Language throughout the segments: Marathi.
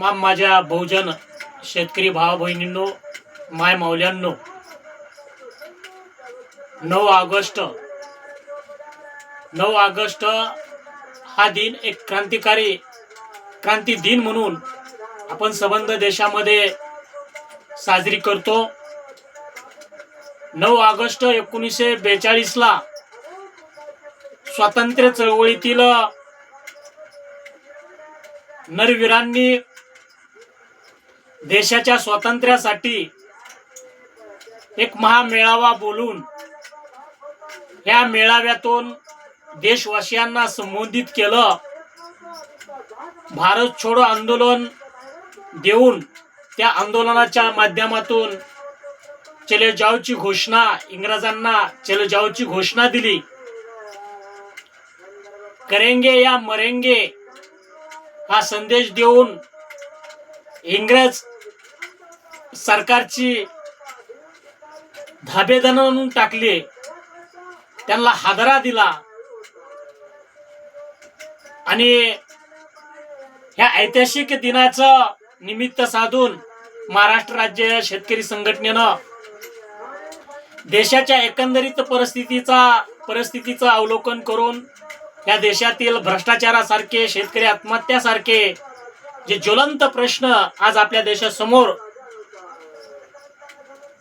मग माझ्या बहुजन शेतकरी भावा बहिणींनो माय माऊल्यांनो नऊ ऑगस्ट नऊ ऑगस्ट हा दिन एक क्रांतिकारी क्रांती दिन म्हणून आपण संबंध देशामध्ये साजरी करतो. नऊ ऑगस्ट एकोणीसशे बेचाळीसला स्वातंत्र्य चळवळीतील नरवीरांनी देशाच्या स्वातंत्र्यासाठी एक महामेळावा बोलून या मेळाव्यातून देशवासियांना संबोधित केलं. भारत छोडो आंदोलन देऊन त्या आंदोलनाच्या माध्यमातून चले जाऊची घोषणा इंग्रजांना चले जाऊची घोषणा दिली. करेंगे या मरेंगे हा संदेश देऊन इंग्रज सरकारची धाबेदन म्हणून टाकले. त्यांना हादरा दिला. आणि ह्या ऐतिहासिक दिनाचं निमित्त साधून महाराष्ट्र राज्य शेतकरी संघटनेनं देशाच्या एकंदरीत परिस्थितीचा परिस्थितीचं अवलोकन करून या देशातील भ्रष्टाचारासारखे शेतकरी आत्महत्यासारखे जे ज्वलंत प्रश्न आज आपल्या देशासमोर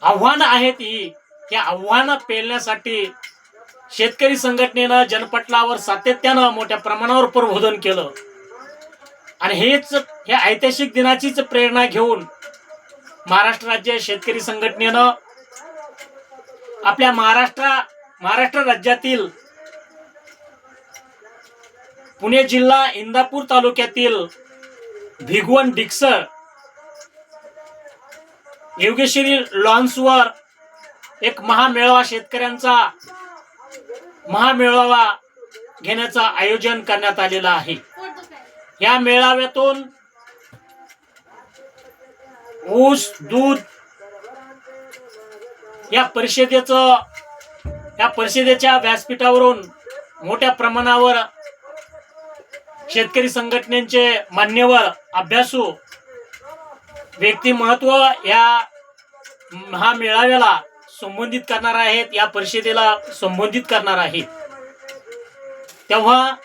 आव्हानं आहेत ही या आव्हानं पेलण्यासाठी शेतकरी संघटनेनं जनपटलावर सातत्यानं मोठ्या प्रमाणावर प्रबोधन केलं. आणि हेच हे ऐतिहासिक दिनाचीच प्रेरणा घेऊन महाराष्ट्र राज्य शेतकरी संघटनेनं आपल्या महाराष्ट्र महाराष्ट्र राज्यातील पुणे जिल्हा इंदापूर तालुक्यातील भिगवण डिक्सर योगेश्वरी लॉन्सवर एक महामेळावा शेतकऱ्यांचा महामेळावा घेण्याचं आयोजन करण्यात आलेलं आहे. या मेळाव्यातून ऊस दूध या परिषदेचं या परिषदेच्या व्यासपीठावरून मोठ्या प्रमाणावर शेतकरी संघटनेचे मान्यवर अभ्यासू व्यक्तिमत्व या हा मेळाव्याला संबोधित करणार आहेत या परिषदेला संबोधित करणार आहेत. तेव्हा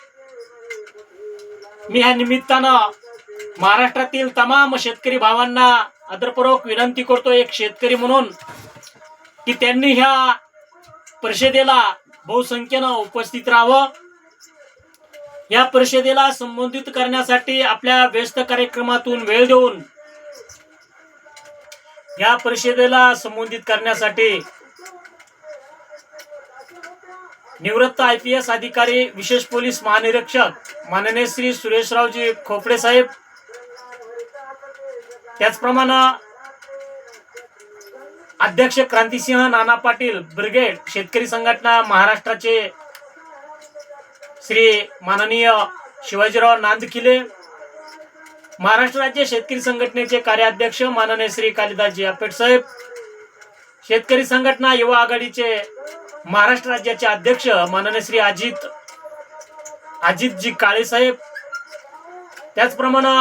मी ह्या निमित्तानं महाराष्ट्रातील तमाम शेतकरी भावांना आदरपूर्वक विनंती करतो एक शेतकरी म्हणून की त्यांनी ह्या परिषदेला बहुसंख्येनं उपस्थित राहावं. या परिषदेला संबोधित करण्यासाठी आपल्या व्यस्त कार्यक्रमातून वेळ देऊन या परिषदेला संबोधित करण्यासाठी निवृत्त आय पी एस अधिकारी विशेष पोलीस महानिरीक्षक माननीय श्री सुरेशरावजी खोपडे साहेब त्याचप्रमाणे अध्यक्ष क्रांतिसिंह नाना पाटील ब्रिगेड शेतकरी संघटना महाराष्ट्राचे श्री माननीय शिवाजीराव नांदखिले महाराष्ट्र राज्य शेतकरी संघटनेचे कार्याध्यक्ष माननीय श्री कालिदासजी आपेट साहेब शेतकरी संघटना युवा आघाडीचे महाराष्ट्र राज्याचे अध्यक्ष माननीय श्री अजित अजितजी काळे साहेब. त्याचप्रमाणे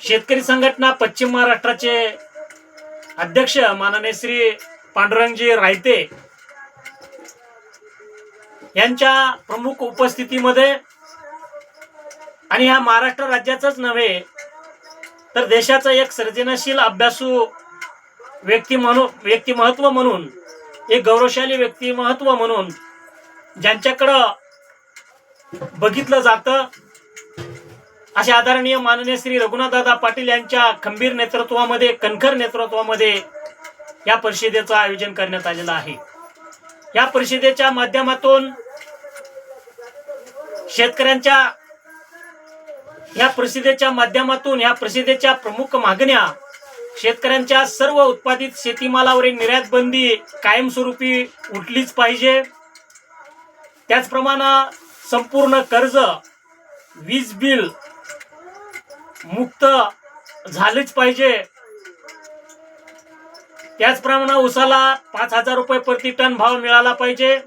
शेतकरी संघटना पश्चिम महाराष्ट्राचे अध्यक्ष माननीय श्री पांडुरंगजी रायते यांच्या प्रमुख उपस्थितीमध्ये आणि ह्या महाराष्ट्र राज्याचंच नव्हे तर देशाचं एक सर्जनशील अभ्यासू व्यक्ती म्हणू व्यक्तिमहत्व म्हणून एक गौरवशाली व्यक्तिमहत्व म्हणून ज्यांच्याकडं बघितलं जातं असे आदरणीय माननीय श्री रघुनाथदादा पाटील यांच्या खंबीर नेतृत्वामध्ये कणखर नेतृत्वामध्ये या परिषदेचं आयोजन करण्यात आलेलं आहे. या परिषदेच्या माध्यमातून शेतकऱ्यांच्या या परिषदेच्या माध्यमातून या परिषदेच्या प्रमुख मागण्या शेतकऱ्यांच्या सर्व उत्पादित शेतीमालावरील निर्यात बंदी कायमस्वरूपी उठलीच पाहिजे. त्याचप्रमाणे संपूर्ण कर्ज वीज बिल मुक्त झालेच पाहिजे. त्याचप्रमाणे उसाला पाच हजार रुपये प्रति टन भाव मिळाला पाहिजे.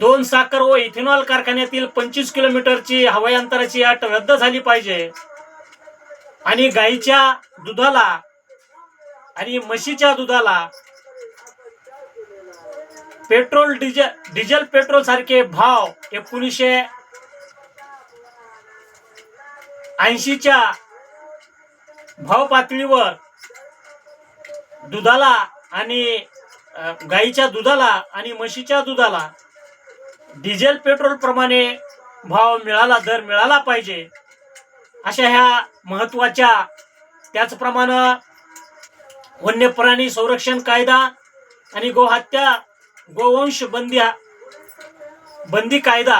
दोन साखर व इथेनॉल कारखान्यातील पंचवीस किलोमीटरची हवाई अंतराची अट रद्द झाली पाहिजे. आणि गाईच्या दुधाला आणि म्हशीच्या दुधाला पेट्रोल डिझेल डिझेल पेट्रोल सारखे भाव एकोणीसशे ऐंशीच्या भाव पातळीवर दुधाला आणि गाईच्या दुधाला आणि म्हशीच्या दुधाला डिझेल पेट्रोल प्रमाणे भाव मिळाला दर मिळाला पाहिजे अशा ह्या महत्त्वाच्या त्याचप्रमाणे वन्य प्राणी संरक्षण कायदा आणि गोहत्या गोवंश बंदी बंदी कायदा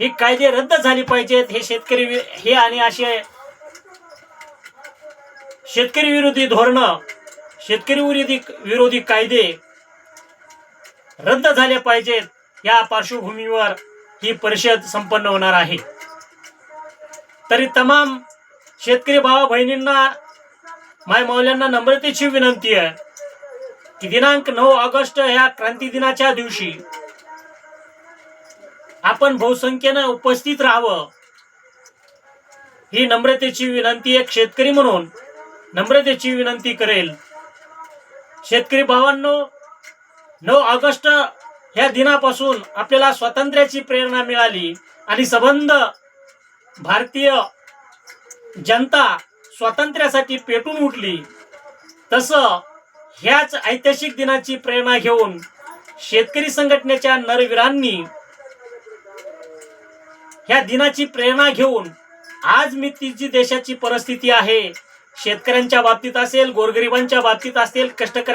हे कायदे रद्द झाले पाहिजेत. हे शेतकरी हे आणि असे शेतकरी विरोधी धोरण शेतकरी विरोधी विरोधी कायदे रद्द झाले पाहिजेत. या पार्श्वभूमीवर ही परिषद संपन्न होणार आहे. तरी तमाम शेतकरी भावा बहिणींना माय मौल्यांना नम्रतेची विनंती आहे की दिनांक नऊ ऑगस्ट ह्या क्रांती दिनाच्या दिवशी आपण बहुसंख्येनं उपस्थित राहावं. ही नम्रतेची विनंती एक शेतकरी म्हणून नम्रतेची विनंती करेल. शेतकरी भावांनो नऊ ऑगस्ट ह्या दिनापासून आपल्याला स्वातंत्र्याची प्रेरणा मिळाली आणि संबंध भारतीय जनता स्वातंत्र्यासाठी पेटून उठली. तसं ह्याच ऐतिहासिक दिनाची प्रेरणा घेऊन शेतकरी संघटनेच्या नरवीरांनी ह्या दिनाची प्रेरणा घेऊन आज मी ती जी देशाची परिस्थिती आहे शेतकऱ्यांच्या बाबतीत असेल गोरगरिबांच्या बाबतीत असेल कष्टकऱ्या